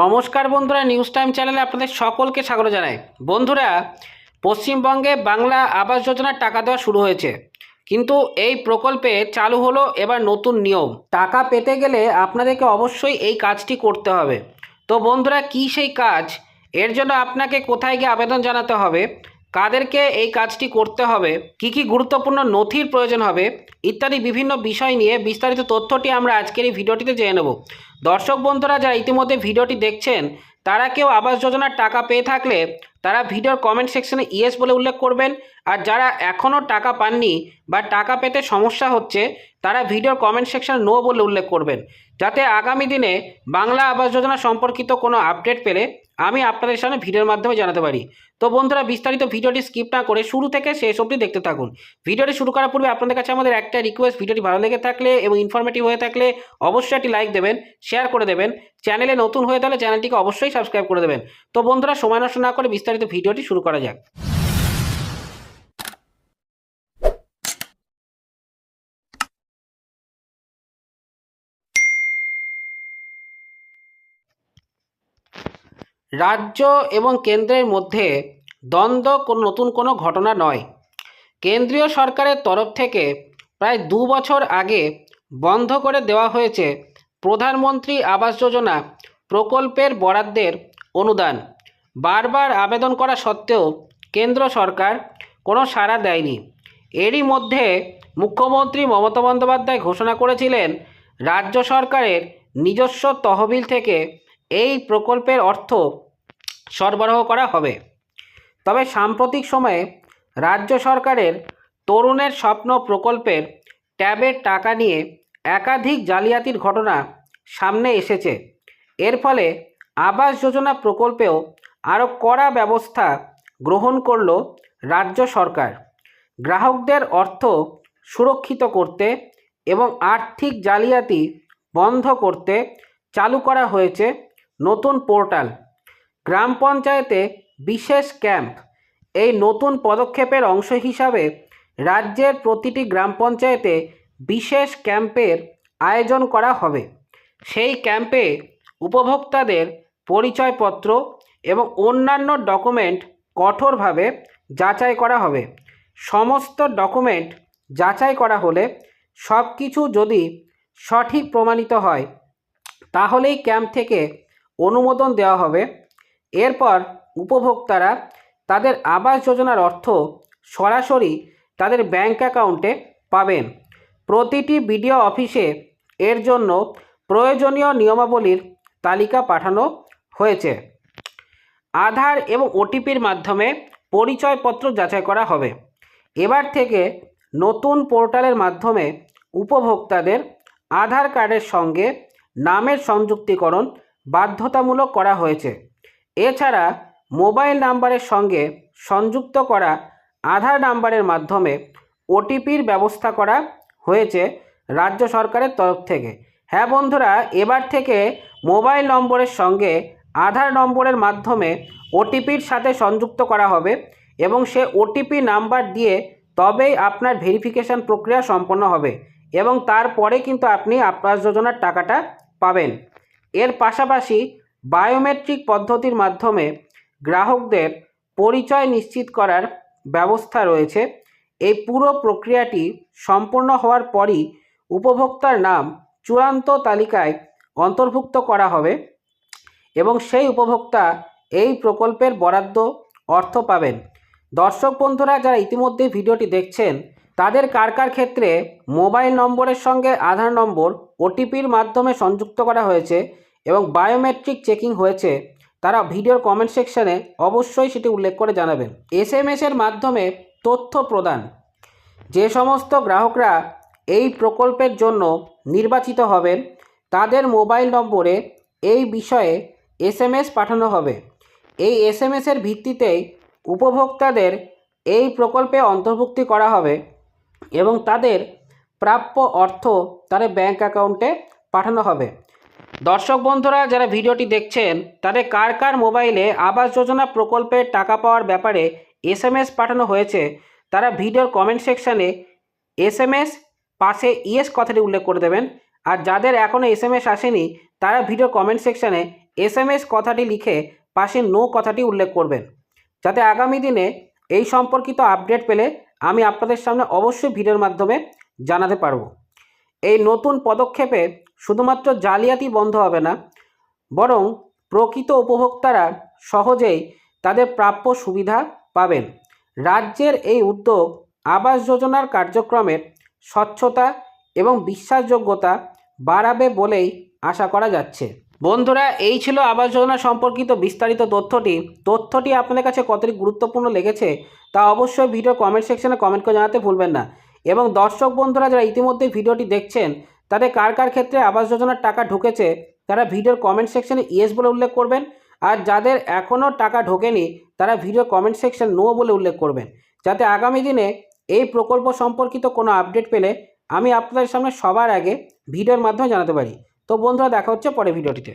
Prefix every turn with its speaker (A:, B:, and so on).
A: নমস্কার বন্ধুরা news time চ্যানেলে আপনাদের সকলকে স্বাগত জানাই। বন্ধুরা, পশ্চিমবঙ্গে বাংলা আবাস যোজনার টাকা দেওয়া শুরু হয়েছে। কিন্তু এই প্রকল্পে চালু হলো এবার নতুন নিয়ম। টাকা পেতে গেলে আপনাদেরকে অবশ্যই এই কাজটি করতে হবে। তো বন্ধুরা, কী সেই কাজ? এর জন্য আপনাকে কোথায় গিয়ে আবেদন জানাতে হবে? কাদেরকে এই কাজটি করতে হবে? কি কি গুরুত্বপূর্ণ নথির প্রয়োজন হবে? ইত্যাদি বিভিন্ন বিষয় নিয়ে বিস্তারিত তথ্যটি আমরা আজকের এই ভিডিওটিতে জেনে নেব। দর্শক বন্ধুরা, যারা ইতিমধ্যে ভিডিওটি দেখছেন, তারা কেউ আবাস যোজনার টাকা পেয়ে থাকলে তারা ভিডিওর কমেন্ট সেকশনে ইয়েস বলে উল্লেখ করবেন। আর যারা এখনও টাকা পাননি বা টাকা পেতে সমস্যা হচ্ছে, তারা ভিডিওর কমেন্ট সেকশনে নো বলে উল্লেখ করবেন। যাতে আগামী দিনে বাংলা আবাস যোজনা সম্পর্কিত কোনো আপডেট পেলে আমি আপনাদের সামনে ভিডিওর মাধ্যমে জানাতে পারি। তো বন্ধুরা, বিস্তারিত ভিডিওটি স্কিপ না করে শুরু থেকে শেষ অবধি দেখতে থাকুন। ভিডিওটি শুরু করার পূর্বে আপনাদের কাছে আমাদের একটা রিকোয়েস্ট ভিডিওটি ভালো লেগে থাকলে এবং ইনফরমেটিভ হয়ে থাকলে অবশ্যই একটি লাইক দেবেন শেয়ার করে দেবেন। চ্যানেলে নতুন হয়ে তাহলে চ্যানেলটিকে অবশ্যই সাবস্ক্রাইব করে দেবেন। তো বন্ধুরা, সময় নষ্ট না করে বিস্তারিত ভিডিওটি শুরু করা যাক। রাজ্য এবং কেন্দ্রের মধ্যে দ্বন্দ্ব কোনো নতুন কোনো ঘটনা নয়। কেন্দ্রীয় সরকারের তরফ থেকে প্রায় দু বছর আগে বন্ধ করে দেওয়া হয়েছে প্রধানমন্ত্রী আবাস যোজনা প্রকল্পের বরাদ্দের অনুদান। বারবার আবেদন করা সত্ত্বেও কেন্দ্র সরকার কোনো সাড়া দেয়নি। এরই মধ্যে মুখ্যমন্ত্রী মমতা বন্দ্যোপাধ্যায় ঘোষণা করেছিলেন, রাজ্য সরকারের নিজস্ব তহবিল থেকে এই প্রকল্পের অর্থ সরবরাহ করা হবে। তবে সাম্প্রতিক সময়ে রাজ্য সরকারের তরুণের স্বপ্ন প্রকল্পের ট্যাবের টাকা নিয়ে একাধিক জালিয়াতির ঘটনা সামনে এসেছে। এর ফলে আবাস যোজনা প্রকল্পেও আরও কড়া ব্যবস্থা গ্রহণ করল রাজ্য সরকার। গ্রাহকদের অর্থ সুরক্ষিত করতে এবং আর্থিক জালিয়াতি বন্ধ করতে চালু করা হয়েছে নতুন পোর্টাল। গ্রাম পঞ্চায়েতে বিশেষ ক্যাম্প। এই নতুন পদক্ষেপের অংশ হিসাবে রাজ্যের প্রতিটি গ্রাম পঞ্চায়েতে বিশেষ ক্যাম্পের আয়োজন করা হবে। সেই ক্যাম্পে উপভোক্তাদের পরিচয়পত্র এবং অন্যান্য ডকুমেন্ট কঠোরভাবে যাচাই করা হবে। সমস্ত ডকুমেন্ট যাচাই করা হলে সব কিছু যদি সঠিক প্রমাণিত হয়, তাহলেই ক্যাম্প থেকে অনুমোদন দেওয়া হবে। এরপর উপভোক্তারা তাদের আবাস যোজনার অর্থ সরাসরি তাদের ব্যাংক অ্যাকাউন্টে পাবেন। প্রতিটি বিডিও অফিসে এর জন্য প্রয়োজনীয় নিয়মাবলীর তালিকা পাঠানো হয়েছে। আধার এবং ওটিপির মাধ্যমে পরিচয়পত্র যাচাই করা হবে। এবার থেকে নতুন পোর্টালের মাধ্যমে উপভোক্তাদের আধার কার্ডের সঙ্গে নামের সংযুক্তিকরণ বাধ্যতামূলক করা হয়েছে। এছাড়া মোবাইল নাম্বারের সঙ্গে সংযুক্ত করা আধার নাম্বারের মাধ্যমে ওটিপির ব্যবস্থা করা হয়েছে রাজ্য সরকারের তরফ থেকে। হ্যাঁ বন্ধুরা, এবার থেকে মোবাইল নম্বরের সঙ্গে আধার নম্বরের মাধ্যমে ওটিপির সাথে সংযুক্ত করা হবে এবং সে ওটিপি নাম্বার দিয়ে তবেই আপনার ভেরিফিকেশান প্রক্রিয়া সম্পন্ন হবে এবং তারপরে কিন্তু আপনি আবাস যোজনার টাকাটা পাবেন। এর পাশাপাশি বায়োমেট্রিক পদ্ধতির মাধ্যমে গ্রাহকদের পরিচয় নিশ্চিত করার ব্যবস্থা রয়েছে। এই পুরো প্রক্রিয়াটি সম্পূর্ণ হওয়ার পরই উপভোক্তার নাম চূড়ান্ত তালিকায় অন্তর্ভুক্ত করা হবে এবং সেই উপভোক্তা এই প্রকল্পের বরাদ্দ অর্থ পাবেন। দর্শক বন্ধুরা, যারা ইতিমধ্যে ভিডিওটি দেখছেন তাদের কার কার ক্ষেত্রে মোবাইল নম্বরের সঙ্গে আধার নম্বর, ওটিপির মাধ্যমে সংযুক্ত করা হয়েছে এবং বায়োমেট্রিক চেকিং হয়েছে, তারা ভিডিওর কমেন্ট সেকশানে অবশ্যই সেটি উল্লেখ করে জানাবেন। এস এম এসের মাধ্যমে তথ্য প্রদান। যে সমস্ত গ্রাহকরা এই প্রকল্পের জন্য নির্বাচিত হবেন, তাদের মোবাইল নম্বরে এই বিষয়ে এস এম এস পাঠানো হবে। এই এস এম এসের ভিত্তিতেই উপভোক্তাদের এই প্রকল্পে অন্তর্ভুক্তি করা হবে। এবং তাদের প্রাপ্য অর্থ তাদের ব্যাংক অ্যাকাউন্টে পাঠানো হবে। দর্শক বন্ধুরা, যারা ভিডিওটি দেখছেন, তাদের কার কার মোবাইলে আবাস যোজনা প্রকল্পের টাকা পাওয়ার ব্যাপারে এস এম এস পাঠানো হয়েছে, তারা ভিডিওর কমেন্ট সেকশানে এস এম এস পাশে ইয়েস কথাটি উল্লেখ করে দেবেন। আর যাদের এখনও এস এম এস আসেনি, তারা ভিডিও কমেন্ট সেকশানে এস এম এস কথাটি লিখে পাশে নো কথাটি উল্লেখ করবেন। যাতে আগামী দিনে এই সম্পর্কিত আপডেট পেলে আমি আপনাদের সামনে অবশ্যই ভিডিওর মাধ্যমে জানাতে পারব। এই নতুন পদক্ষেপে শুধুমাত্র জালিয়াতি বন্ধ হবে না, বরং প্রকৃত উপভোক্তারা সহজেই তাদের প্রাপ্য সুবিধা পাবেন। রাজ্যের এই উদ্যোগ আবাস যোজনার কার্যক্রমের স্বচ্ছতা এবং বিশ্বাসযোগ্যতা বাড়াবে বলেই আশা করা যাচ্ছে। বন্ধুরা, এই ছিল আবাস যোজনা সম্পর্কিত বিস্তারিত তথ্যটি। তথ্যটি আপনাদের কাছে কতটি গুরুত্বপূর্ণ লেগেছে তা অবশ্যই ভিডিও কমেন্ট সেকশনে কমেন্ট করে জানাতে ভুলবেন না। এবং দর্শক বন্ধুরা, যারা ইতিমধ্যে ভিডিওটি দেখছেন, তাদের কার কার ক্ষেত্রে আবাস যোজনার টাকা ঢুকেছে, তারা ভিডিওর কমেন্ট সেকশনে ইয়েস বলে উল্লেখ করবেন। আর যাদের এখনও টাকা ঢোকেনি, তারা ভিডিও কমেন্ট সেকশন নো বলে উল্লেখ করবেন। যাতে আগামী দিনে এই প্রকল্প সম্পর্কিত কোনো আপডেট পেলে আমি আপনাদের সামনে সবার আগে ভিডিওর মাধ্যমে জানাতে পারি। তো বন্ধুরা দেখা হচ্ছে পরে ভিডিওটিতে।